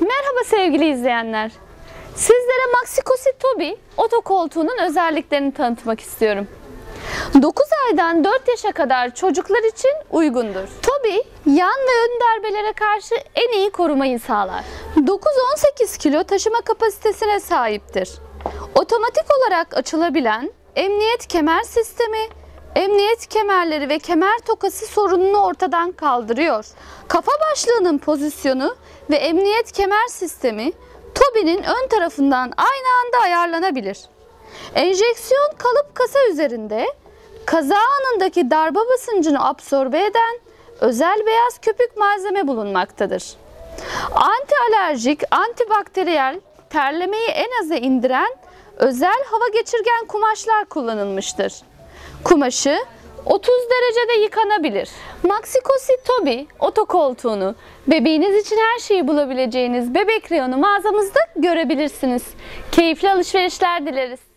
Merhaba sevgili izleyenler. Sizlere Maxikosi Tobi otokoltuğunun özelliklerini tanıtmak istiyorum. 9 aydan 4 yaşa kadar çocuklar için uygundur. Tobi, yan ve ön darbelere karşı en iyi korumayı sağlar. 9-18 kilo taşıma kapasitesine sahiptir. Otomatik olarak açılabilen emniyet kemer sistemi, emniyet kemerleri ve kemer tokası sorununu ortadan kaldırıyor. Kafa başlığının pozisyonu ve emniyet kemer sistemi Tobi'nin ön tarafından aynı anda ayarlanabilir. Enjeksiyon kalıp kasa üzerinde kaza anındaki darbe basıncını absorbe eden özel beyaz köpük malzeme bulunmaktadır. Anti alerjik, antibakteriyel, terlemeyi en aza indiren özel hava geçirgen kumaşlar kullanılmıştır. Kumaşı 30 derecede yıkanabilir. Maxikosi Tobi otokoltuğunu bebeğiniz için her şeyi bulabileceğiniz bebek reyonu mağazamızda görebilirsiniz. Keyifli alışverişler dileriz.